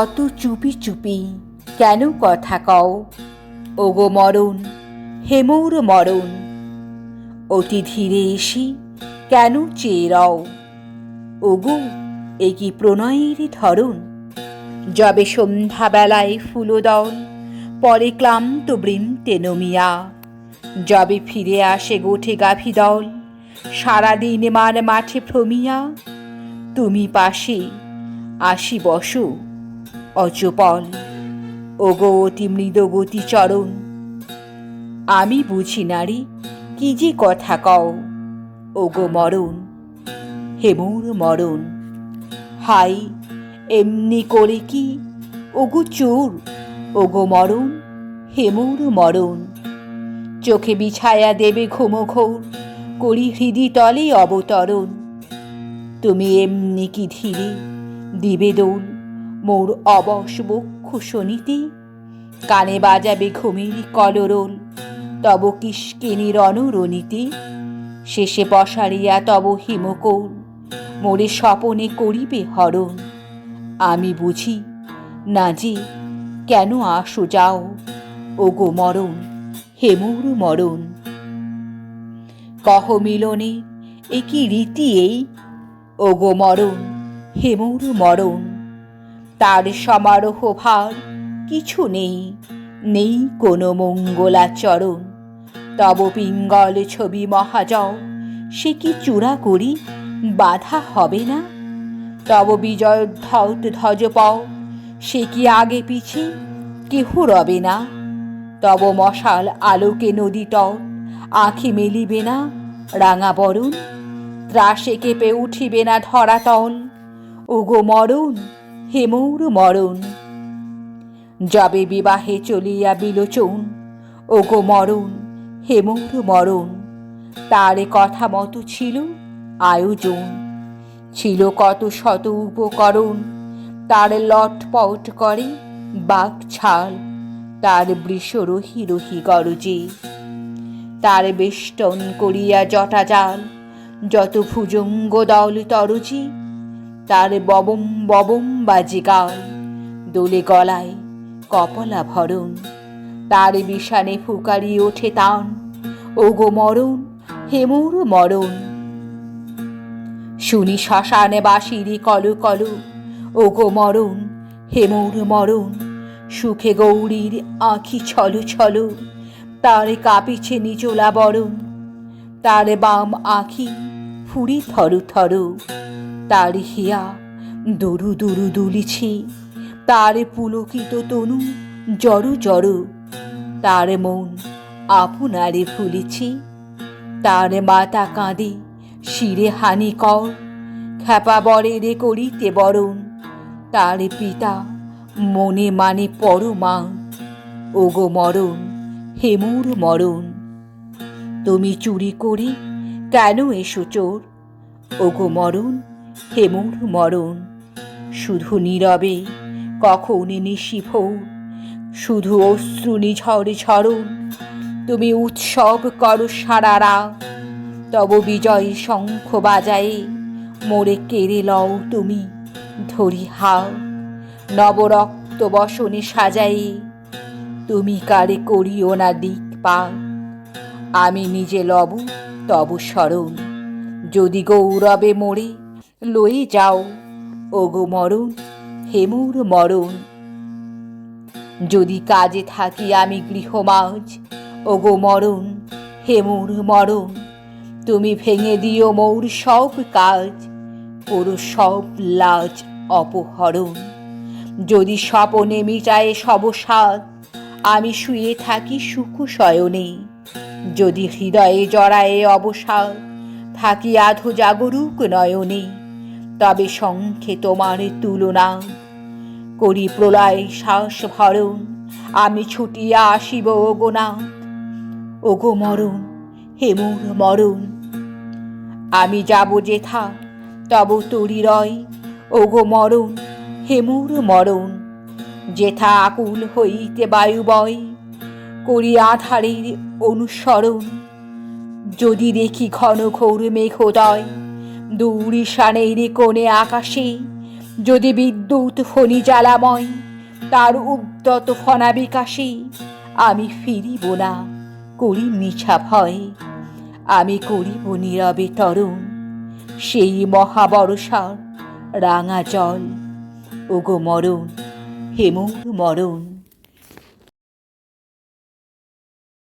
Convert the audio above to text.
অত চুপি চুপি, কেন কথা কও? ওগো মরণ, হেমৌর মরণ, অতি ধীরে এসি কেন চেয়ে রও? ওগো, এ কি প্রণয়ের ধরন যবে সন্ধ্যাবেলায় ফুলদল, পরে ক্লান্ত বৃন্তে নমিয়া, যবে ফিরে আসে গোঠে গাভী দল সারাদিন মান মাঠে ভ্রমিয়া, তুমি পাশে আসি বসো। অচপল ওগো অতি মৃদগতি চরণ। আমি বুঝি নারী, কি যে কথা কও। ওগো মরণ হেমুর মরণ। হাই, এমনি করে কি? ওগো চোর, ওগো মরণ হেমুর মরণ। চোখে বিছায়া দেবে ঘুমো ঘোর করি হৃদি তলে অবতরণ। তুমি এমনি কি ধীরে দিবে দোল মোর অবশ বক্ষ শনিতে কানে বাজাবে ঘুমের কলরোল, তব কিষ্কিনী রণরণীতে শেষে পসারিয়া তব হিমকৌল, মোরে স্বপনে করিবে হরণ। আমি বুঝি না যে কেন আসো যাও, ওগো মরণ হেমুর মরণ। কহ মিলনে এ কি রীতি এই? ওগো মরণ হেমুর মরণ। তার সমারোহ ভার কিছু নেই নেই কোনো মঙ্গলাচরণ। তব পিঙ্গল ছবি মহাজও সে কি চূড়া করি, বাধা হবে না? তব বিজয় ধৌত ধ্বজ পাও সে কি আগে পিছে, কেহ রবে না? তব মশাল আলোকে নদী তট আঁখি মেলিবে না রাঙা বরণ? ত্রাসে কেঁপে উঠিবে না ধরাতল? ওগো মরণ হেমৌর মরণ। যবে বিবাহে চলিয়া বিলোচন, ওগো মরণ, হেমৌর মরণ। তার কথা মতো ছিল আয়োজন। ছিল কত শত উপকরণ, তার লটপট করে বাঘ ছাল, তার বৃষ রহি গরজে। তার বেষ্টন করিয়া জটা জাল, যত ভুজঙ্গ দল তরজি তার ববম ববম বাজে গাল দোলে গলায় কপলা ভরণ। তার বিষানে ফুকারি ওঠে তান, ওগো মরণ হেমুর মরণ। শুনি শ্মশানে বাসিরি কলু কলু, ওগো মরণ হেমুর মরণ। সুখে গৌরীর আঁখি ছলো ছলো, তার কাঁপিছে নিচোলা বরণ। তার বাম আঁখি ফুরি থরু থরু। তার হিয়া দরু দরু দুলিছি। তার পুলকিত তনু, জড়ু জড়ু। তার মন আপনারে ভুলিছে। তার মাতা কাঁদে, শিরে হানি কর। খ্যাপা বরে রে করিতে বরণ। তার পিতা, মনে মানে পরমা। ওগো মরণ হেমুর মরণ। তুমি চুরি করে কেন এসো চোর? ওগো মরণ হেমুর মরণ। শুধু নীরবে কখন নিশিভোর। শুধু অশ্রু নিঝরে ঝরণ। তুমি উৎসব করো সারারা তব বিজয় শঙ্খ বাজায়ে মোরে কেড়ে লও তুমি ধরি হাও নবরক্ত বসনে সাজায়ে তুমি কারে করিও না দিক পা আমি নিজে লব তব স্মরণ যদি গৌরবে মোরে লয়ে যাও, ওগো মরণ, হেমুর মরণ। যদি কাজে থাকি আমি গৃহমাজ, ওগো মরণ, হেমুর মরণ। তুমি ভেঙে দিও মৌর সব কাজ পুরো সব লাজ অপহরণ। যদি স্বপনে মিটায় সব স্বাদ আমি শুয়ে থাকি সুখ শয়নে। যদি হৃদয়ে জড়ায়ে অবসাদ, থাকি আধো জাগরুক নয়নে। তবে শঙ্খে তোমার তুলনা। করি প্রলয় শ্বাস ভরণ আমি ছুটিয়া আসিব ওগোনা ওগো মরণ হেমুর মরণ। আমি যাব যেথা, তব তরি রয়। ওগো মরণ হেমুর মরণ। যেথা আকুল হইতে বায়ু বয়, করি আধারের অনুসরণ। যদি দেখি ঘন ঘোর মেঘোদয় দূর ঈশানের কোণে আকাশে, যদি বিদ্যুৎ ফণি জ্বালাময়, তার উদ্যত ফনা বিকাশে, আমি ফিরিব না করি মিছা ভয়। আমি করিব নীরবে তরুণ, সেই মহাবরসার রাঙা জল। ওগো মরণ, হেমুর মরণ।